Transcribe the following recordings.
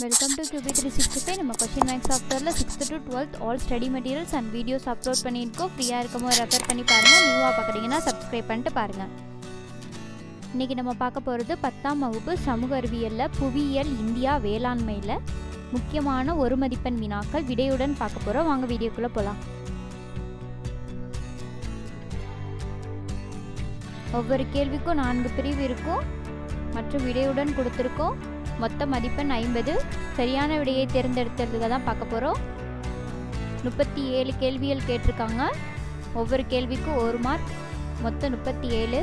Welcome to QB three sixty five நம்ம question மேக்ஸ் சாஃப்ட்வேரில் sixth to twelfth all study materials and videos upload பண்ணியிருக்கோம். ஃப்ரீயாக இருக்கும்போது ரெஃபர் பண்ணி பாருங்கள் நியூவாக பார்க்குறீங்கன்னா சப்ஸ்கிரைப் பண்ணிட்டு பாருங்கள் இன்றைக்கி நம்ம பார்க்க போகிறது பத்தாம் வகுப்பு சமூக அறிவியலில் புவியியல் இந்தியா வேளாண்மையில் முக்கியமான ஒரு மதிப்பெண் வினாக்கள். விடையுடன் பார்க்க போகிறோம் வாங்க வீடியோக்குள்ளே போகலாம் ஒவ்வொரு கேள்விக்கும் நான்கு பிரிவு இருக்கும். மற்றும் விடையுடன் கொடுத்துருக்கோம். மொத்த மதிப்பெண் ஐம்பது. சரியான விடையை தேர்ந்தெடுத்ததுக்கு தான் பார்க்க போகிறோம் முப்பத்தி ஏழு கேள்விகள் கேட்டிருக்காங்க. ஒவ்வொரு கேள்விக்கும் ஒரு மார்க் மொத்தம் முப்பத்தி ஏழு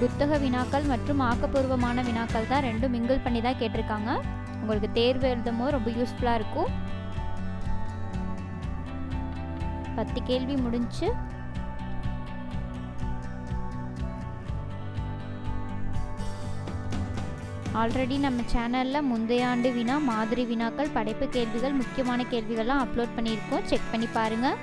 புத்தக வினாக்கள் மற்றும் ஆக்கப்பூர்வமான வினாக்கள் தான் ரெண்டும் மிங்கிள் பண்ணி தான் கேட்டிருக்காங்க. உங்களுக்கு தேர்வு எழுதும் ரொம்ப யூஸ்ஃபுல்லாக இருக்கும். பத்து கேள்வி முடிஞ்சு ஆல்ரெடி நம்ம சேனலில் முந்தைய ஆண்டு வினா மாதிரி வினாக்கள் படைப்பு கேள்விகள் முக்கியமான கேள்விகள்லாம் அப்லோட் பண்ணியிருக்கோம். செக் பண்ணி பாருங்கள்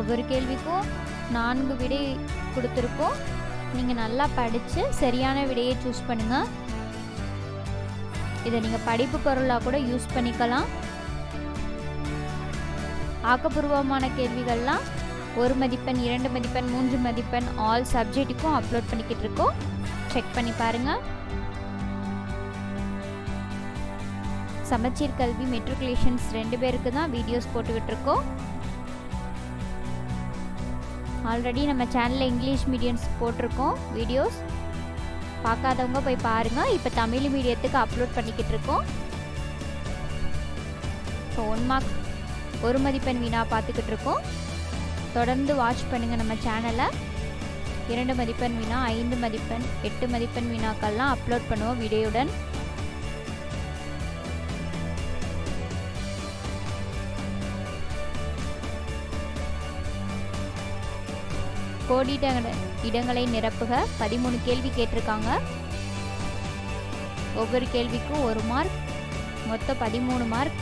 ஒவ்வொரு கேள்விக்கும் நான்கு விடை கொடுத்துருக்கோம். நீங்கள் நல்லா படித்து சரியான விடையை சூஸ் பண்ணுங்கள் இதை நீங்கள் படிப்பு பொருளாக கூட யூஸ் பண்ணிக்கலாம். ஆக்கப்பூர்வமான கேள்விகள்லாம் ஒரு மதிப்பெண் இரண்டு மதிப்பெண் மூன்று மதிப்பெண் ஆல் சப்ஜெக்ட்டுக்கும் அப்லோட் பண்ணிக்கிட்டு இருக்கோம். செக் பண்ணி பாருங்கள் சமச்சீர் கல்வி மெட்ரிகுலேஷன்ஸ் ரெண்டு பேருக்கு தான் வீடியோஸ் போட்டுக்கிட்டு இருக்கோம். ஆல்ரெடி நம்ம சேனலில் இங்கிலீஷ் மீடியம்ஸ் போட்டிருக்கோம் வீடியோஸ் பார்க்காதவங்க போய் பாருங்கள் இப்போ தமிழ் மீடியத்துக்கு அப்லோட் பண்ணிக்கிட்டு இருக்கோம். இப்போ ஒன் மார்க் ஒரு மதிப்பெண் வீணா பார்த்துக்கிட்டு இருக்கோம். தொடர்ந்து வாட்ச் பண்ணுங்கள் நம்ம சேனலை இரண்டு மதிப்பெண் வினா ஐந்து மதிப்பெண் எட்டு மதிப்பெண் வினாக்கள்லாம் அப்லோட் பண்ணுவோம் வீடியோடன் கோடிட்ட இடங்களை நிரப்புக. பதிமூணு கேள்வி கேட்டிருக்காங்க. ஒவ்வொரு கேள்விக்கும் ஒரு மார்க் மொத்தம் பதிமூணு மார்க்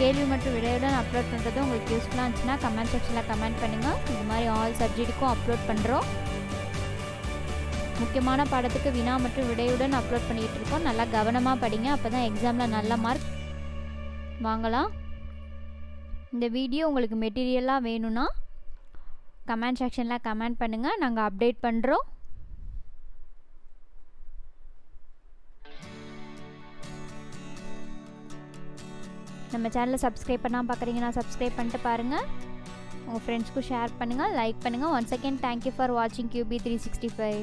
கேள்வி மற்றும் விடையுடன் அப்லோட் பண்ணுறது உங்களுக்கு யூஸ்ஃபுல்லாக இருந்துச்சுன்னா கமெண்ட் செக்ஷனில் கமெண்ட் பண்ணுங்கள் இது மாதிரி ஆல் சப்ஜெக்ட்டுக்கும் அப்லோட் பண்ணுறோம் முக்கியமான பாடத்துக்கு வினா மற்றும் விடையுடன் அப்லோட் பண்ணிகிட்டு இருக்கோம். நல்லா கவனமாக படிங்க. அப்போ தான் எக்ஸாமில் நல்ல மார்க் வாங்கலாம். இந்த வீடியோ உங்களுக்கு மெட்டீரியலாக வேணும்னா கமெண்ட் செக்ஷனில் கமெண்ட் பண்ணுங்கள் நாங்கள் அப்டேட் பண்ணுறோம் நம்ம சேனலை சப்ஸ்கிரைப் பண்ணால் பார்க்குறீங்கன்னா சப்ஸ்கிரைப் பண்ணிட்டு பாருங்கள் உங்கள் ஃப்ரெண்ட்ஸ்க்கும் ஷேர் பண்ணுங்கள் லைக் பண்ணுங்கள் one second thank you for வாட்சிங் கியூபி த்ரீ சிக்ஸ்டி ஃபைவ்